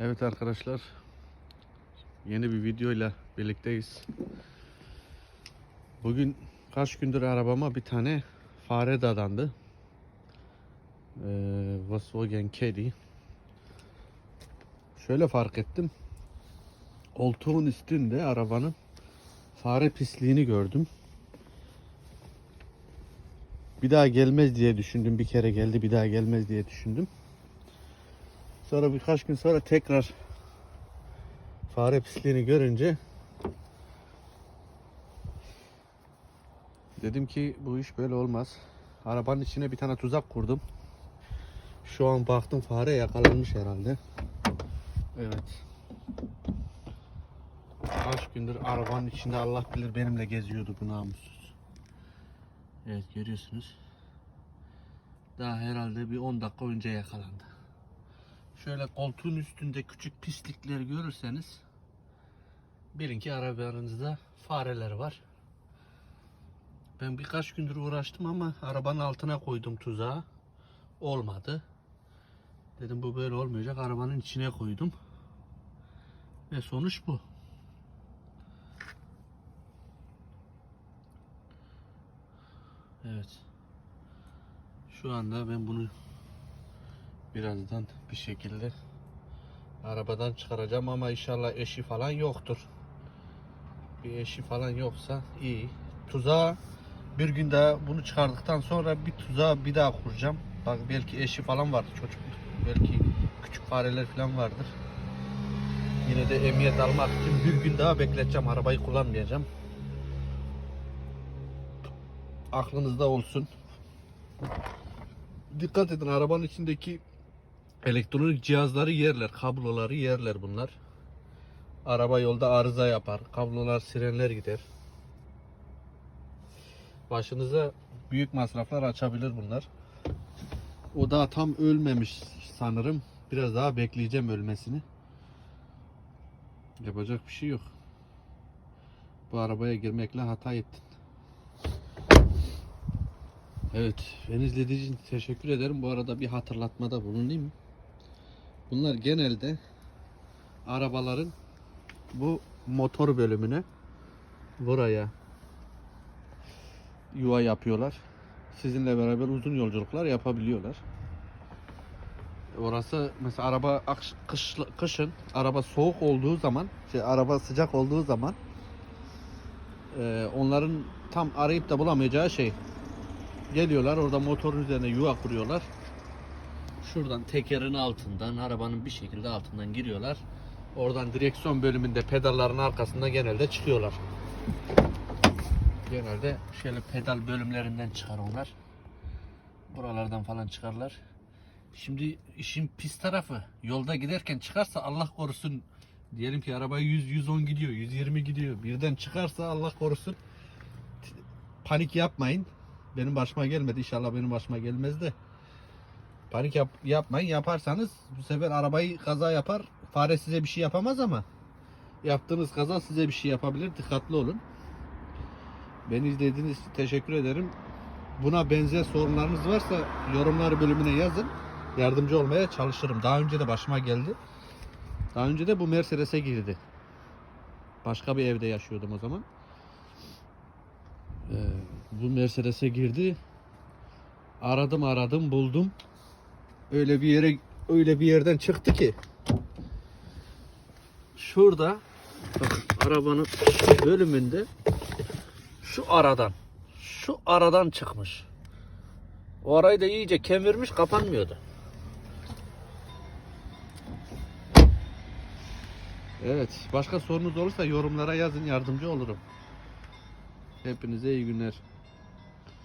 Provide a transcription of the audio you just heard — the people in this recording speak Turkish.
Evet arkadaşlar. Yeni bir videoyla birlikteyiz. Bugün kaç gündür arabama bir tane fare dadandı. Ee, Volkswagen Caddy. Şöyle fark ettim. Koltuğun üstünde arabanın fare pisliğini gördüm. Bir daha gelmez diye düşündüm. Bir kere geldi bir daha gelmez diye düşündüm. Sonra birkaç gün sonra tekrar fare pisliğini görünce dedim ki bu iş böyle olmaz. Arabanın içine bir tane tuzak kurdum. Şu an baktım fare yakalanmış herhalde. Evet. Kaç gündür arabanın içinde Allah bilir benimle geziyordu bu namussuz. Evet görüyorsunuz. Daha herhalde bir 10 dakika önce yakalandı. Şöyle koltuğun üstünde küçük pislikler görürseniz bilin ki arabanızda fareler var. Ben birkaç gündür uğraştım ama arabanın altına koydum tuzağı. Olmadı. Dedim bu böyle olmayacak. Arabanın içine koydum. Ve sonuç bu. Evet. Şu anda ben bunu birazdan bir şekilde arabadan çıkaracağım ama inşallah eşi falan yoktur. Bir eşi falan yoksa iyi. Tuzağa bir gün daha bunu çıkardıktan sonra bir tuzağa bir daha kuracağım. Bak belki eşi falan vardır çocuk. Belki küçük fareler falan vardır. Yine de emniyet almak için bir gün daha bekleteceğim. Arabayı kullanmayacağım. Aklınızda olsun. Dikkat edin arabanın içindeki elektronik cihazları yerler, kabloları yerler bunlar. Araba yolda arıza yapar, kablolar, sirenler gider. Başınıza büyük masraflar açabilir bunlar. O daha tam ölmemiş sanırım. Biraz daha bekleyeceğim ölmesini. Yapacak bir şey yok. Bu arabaya girmekle hata ettin. Evet, beni izlediğiniz için teşekkür ederim. Bu arada bir hatırlatmada bulunayım. Bunlar genelde arabaların bu motor bölümüne buraya yuva yapıyorlar. Sizinle beraber uzun yolculuklar yapabiliyorlar. Orası mesela araba kış, kışın araba soğuk olduğu zaman, şey, araba sıcak olduğu zaman e, onların tam arayıp da bulamayacağı şey Geliyorlar orada motorun üzerine yuva kuruyorlar. Şuradan tekerin altından arabanın bir şekilde altından giriyorlar. Oradan direksiyon bölümünde pedalların arkasında genelde çıkıyorlar. Genelde şöyle pedal bölümlerinden çıkar onlar. Buralardan falan çıkarlar. Şimdi işin pis tarafı yolda giderken çıkarsa Allah korusun diyelim ki araba 100 110 gidiyor, 120 gidiyor. Birden çıkarsa Allah korusun panik yapmayın. Benim başıma gelmedi. İnşallah benim başıma gelmez de. Panik yap, yapmayın. Yaparsanız bu sefer arabayı kaza yapar. Fare size bir şey yapamaz ama yaptığınız kaza size bir şey yapabilir. Dikkatli olun. Beni izlediğiniz için teşekkür ederim. Buna benzer sorunlarınız varsa yorumlar bölümüne yazın. Yardımcı olmaya çalışırım. Daha önce de başıma geldi. Daha önce de bu Mercedes'e girdi. Başka bir evde yaşıyordum o zaman. Ee, bu Mercedes'e girdi. Aradım aradım buldum. Öyle bir yere öyle bir yerden çıktı ki. Şurada bakın arabanın şu bölümünde şu aradan şu aradan çıkmış. O arayı da iyice kemirmiş kapanmıyordu. Evet, başka sorunuz olursa yorumlara yazın yardımcı olurum. Hepinize iyi günler.